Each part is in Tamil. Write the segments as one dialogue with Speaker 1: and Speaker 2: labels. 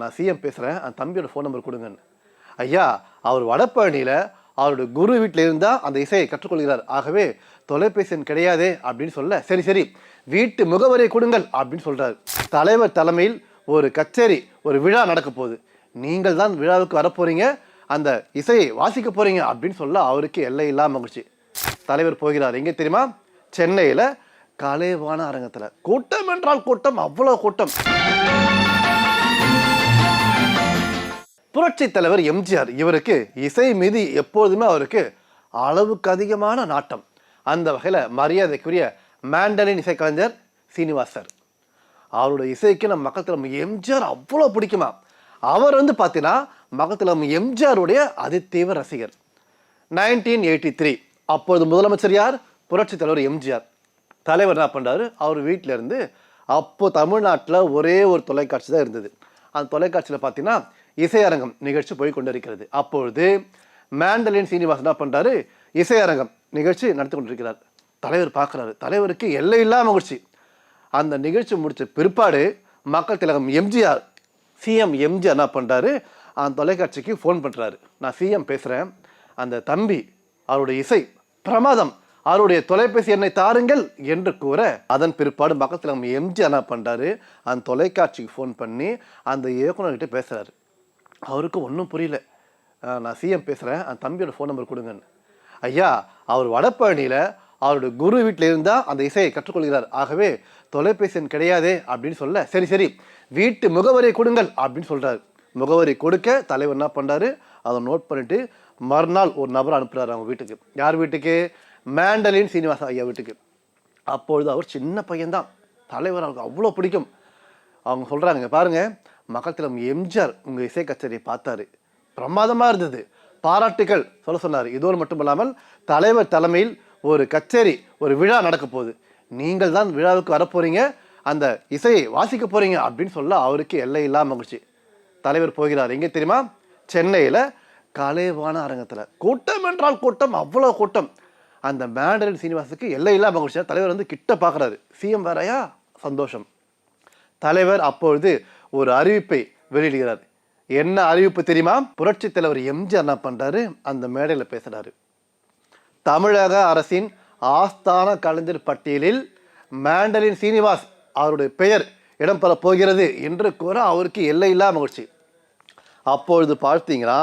Speaker 1: நான் சிஎம் பேசுகிறேன் அந்த தம்பியோட ஃபோன் நம்பர் கொடுங்கன்னு. ஐயா அவர் வடப்பழனியில் அவருடைய குரு வீட்டில் இருந்தால் அந்த இசையை கற்றுக்கொள்கிறார். ஆகவே தொலைபேசி எண் கிடையாதே அப்படின்னு சொல்ல சரி சரி வீட்டு முகவரியை கொடுங்கள் அப்படின்னு சொல்கிறார் தலைவர் தலைமையில் ஒரு கச்சேரி ஒரு விழா நடக்க போகுது. நீங்கள் தான் விழாவுக்கு வரப்போகிறீங்க அந்த இசையை வாசிக்க போகிறீங்க அப்படின்னு சொல்ல அவருக்கு எல்லை இல்லாமல் மகிழ்ச்சி. தலைவர் போகிறார். எங்கே தெரியுமா? சென்னையில் கலைவான அரங்கத்தில் கூட்டம் என்றால் கூட்டம் அவ்வளோ கூட்டம். புரட்சி தலைவர் எம்ஜிஆர் இவருக்கு இசை மீது எப்போதுமே அவருக்கு அளவுக்கு அதிகமான நாட்டம். அந்த வகையில் மரியாதைக்குரிய மேண்டலின் இசைக்கலைஞர் சீனிவாசர். அவருடைய இசைக்கு நம்ம மக்கள் தலைமை எம்ஜிஆர் அவ்வளோ பிடிக்குமா? அவர் வந்து பார்த்தீங்கன்னா மக்கள் தலைமை எம்ஜிஆருடைய அதிதீவிர ரசிகர். நைன்டீன் எயிட்டி த்ரீ அப்பொழுது முதலமைச்சர் யார்? புரட்சி தலைவர் எம்ஜிஆர். தலைவர் என்ன பண்ணுறாரு அவர் வீட்டில் இருந்து தமிழ்நாட்டில் ஒரே ஒரு தொலைக்காட்சி தான் இருந்தது. அந்த தொலைக்காட்சியில் பார்த்தீங்கன்னா இசையரங்கம் நிகழ்ச்சி போய் கொண்டிருக்கிறது அப்பொழுது மேண்டலின் சீனிவாசன் என்ன பண்ணுறாரு இசையரங்கம் நிகழ்ச்சி நடத்தி கொண்டிருக்கிறார். தலைவர் பார்க்குறாரு. தலைவருக்கு எல்லை இல்லாமல் மகிழ்ச்சி. அந்த நிகழ்ச்சி முடித்த பிற்பாடு மக்கள் திலகம் எம்ஜிஆர் சிஎம் எம்ஜிஆர் என்ன பண்ணுறாரு அந்த தொலைக்காட்சிக்கு ஃபோன் பண்ணுறாரு நான் சிஎம் பேசுகிறேன் அந்த தம்பி அவருடைய இசை பிரமாதம். அவருடைய தொலைபேசி எண்ணை தாருங்கள் என்று கூற அதன் பிற்பாடு மக்கள் திலகம் எம்ஜிஆர் என்ன பண்ணுறாரு அந்த தொலைக்காட்சிக்கு ஃபோன் பண்ணி அந்த இயக்குனர்கிட்ட பேசுகிறாரு அவருக்கு ஒன்றும் புரியல. நான் சிஎம் பேசுகிறேன் அந்த தம்பியோட ஃபோன் நம்பர் கொடுங்கன்னு. ஐயா அவர் வடபழனியில் அவருடைய குரு வீட்டில் இருந்தால் அந்த இசையை கற்றுக்கொள்கிறார். ஆகவே தொலைபேசி எண் கிடையாதே அப்படின்னு சொல்ல சரி சரி வீட்டு முகவரியை கொடுங்கள் அப்படின்னு சொல்கிறாரு முகவரி கொடுக்க தலைவர் என்ன பண்ணுறாரு அதை நோட் பண்ணிவிட்டு மறுநாள் ஒரு நபரை அனுப்புகிறாரு அவங்க வீட்டுக்கு. யார் வீட்டுக்கு? மேண்டலின் சீனிவாசன் ஐயா வீட்டுக்கு. அப்பொழுது அவர் சின்ன பையன்தான். தலைவர் அவருக்கு அவ்வளோ பிடிக்கும். அவங்க சொல்கிறாங்க பாருங்கள் மக்கள் எம்ஜிஆர் உங்கள் இசை கச்சேரியை பார்த்தாரு. பிரமாதமாக இருந்தது. பாராட்டுகள் சொல்ல சொன்னார். இதோடு மட்டும் இல்லாமல் தலைவர் தலைமையில் ஒரு கச்சேரி ஒரு விழா நடக்க போகுது. நீங்கள் தான் விழாவுக்கு வரப்போகிறீங்க அந்த இசையை வாசிக்க போகிறீங்க அப்படின்னு சொல்ல அவருக்கு எல்லை இல்லாம மகிழ்ச்சி. தலைவர் போகிறார். எங்கே தெரியுமா? சென்னையில் கலைவான அரங்கத்தில். கூட்டம் என்றால் கூட்டம் அவ்வளோ கூட்டம். அந்த மேண்டலின் சீனிவாசுக்கு எல்லை இல்லாமல் மகிழ்ச்சியா தலைவர் வந்து கிட்ட பார்க்குறாரு சிஎம் வேறையா? சந்தோஷம். தலைவர் அப்பொழுது ஒரு அறிவிப்பை வெளியிடுகிறார். என்ன அறிவிப்பு தெரியுமா? புரட்சி தலைவர் எம்ஜிஆர் என்ன பண்ணுறாரு அந்த மேடையில் பேசுகிறாரு தமிழக அரசின் ஆஸ்தான கலைஞர் பட்டியலில் மேண்டலின் சீனிவாஸ் அவருடைய பெயர் இடம்பெற போகிறது என்று கூற அவருக்கு எல்லையில்லா மகிழ்ச்சி. அப்பொழுது பார்த்தீங்கன்னா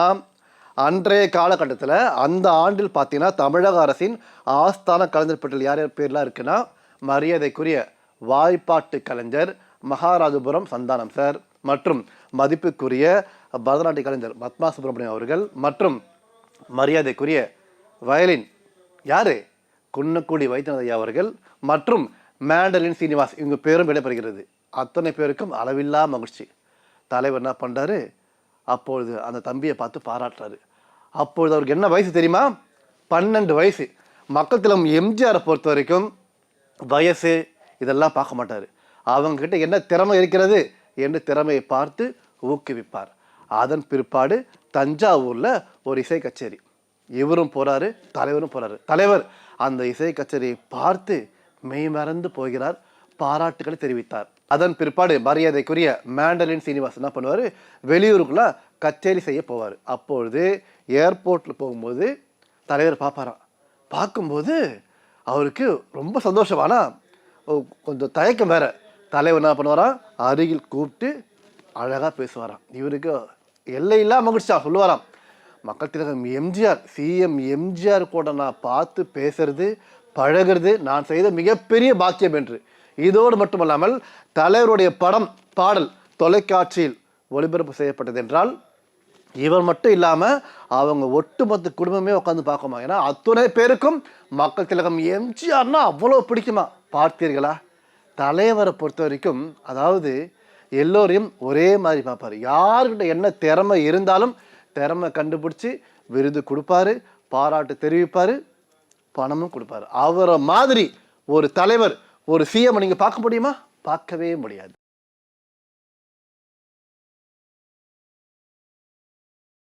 Speaker 1: அன்றைய காலகட்டத்தில் அந்த ஆண்டில் பார்த்தீங்கன்னா தமிழக அரசின் ஆஸ்தான கலைஞர் பட்டியல் யார் யார் பேர்லாம் இருக்குன்னா மரியாதைக்குரிய வாய்ப்பாட்டு கலைஞர் மகாராஜபுரம் சந்தானம் சார். மற்றும் மதிப்புக்குரிய பரதநாட்டிய கலைஞர் பத்மா சுப்பிரமணியம் அவர்கள் மற்றும் மரியாதைக்குரிய வயலின் யாரு? குன்னக்குடி வைத்தியநாத ஐயா அவர்கள் மற்றும் மேண்டலின் சீனிவாஸ். இவங்க பேரும் இடம்பெறுகிறது அத்தனை பேருக்கும் அளவில்லா மகிழ்ச்சி. தலைவர் என்ன பண்ணுறாரு அப்பொழுது அந்த தம்பியை பார்த்து பாராட்டுறாரு. அப்பொழுது அவருக்கு என்ன வயசு தெரியுமா? பன்னெண்டு வயசு. மக்கள் திலம் எம்ஜிஆரை பொறுத்த வரைக்கும் வயசு இதெல்லாம் பார்க்க மாட்டார். அவங்கக்கிட்ட என்ன திறமை இருக்கிறது என்று திறமையை பார்த்து ஊக்குவிப்பார். அதன் பிற்பாடு தஞ்சாவூரில் ஒரு இசை கச்சேரி. இவரும் போகிறாரு தலைவரும் போகிறாரு தலைவர் அந்த இசை கச்சேரியை பார்த்து மெய்மறந்து போகிறார் பாராட்டுகளை தெரிவித்தார். அதன் பிற்பாடு மரியாதைக்குரிய மேண்டலின் சீனிவாஸ் என்ன பண்ணுவார்? வெளியூருக்குள்ள கச்சேரி செய்ய போவார். அப்பொழுது ஏர்போர்ட்டில் போகும்போது தலைவர் பார்ப்பாராம். பார்க்கும்போது அவருக்கு ரொம்ப சந்தோஷமானா ஓ, கொஞ்சம் தயக்கம் வேறு. தலைவர் என்ன பண்ணுவாராம் அருகில் கூப்பிட்டு அழகாக பேசுவாராம். இவருக்கு எல்லையில்லா மகிழ்ச்சியா சொல்லுவாராம். மக்கள் திலகம் எம்ஜிஆர் சிஎம் எம்ஜிஆர் கூட நான் பார்த்து பேசுறது பழகுறது நான் செய்த மிகப்பெரிய பாக்கியம் என்று. இதோடு மட்டுமல்லாமல் தலைவருடைய படம் பாடல் தொலைக்காட்சியில் ஒளிபரப்பு செய்யப்பட்டது என்றால் இவர் மட்டும் இல்லாமல் அவங்க ஒட்டுமொத்த குடும்பமே உட்காந்து பார்க்குமா? ஏன்னா அத்துணை பேருக்கும் மக்கள் திலகம் எம்ஜிஆர்னா அவ்வளோ பிடிக்குமா? பார்த்தீர்களா? தலைவரை பொறுத்த வரைக்கும் அதாவது எல்லோரையும் ஒரே மாதிரி பார்ப்பாரு. யாருக்கிட்ட என்ன திறமை இருந்தாலும் திறமை கண்டுபிடிச்சி விருது கொடுப்பாரு பாராட்டு தெரிவிப்பார் பணமும் கொடுப்பாரு. அவரை மாதிரி ஒரு தலைவர் ஒரு சிஎம் நீங்கள் பார்க்க முடியுமா? பார்க்கவே முடியாது.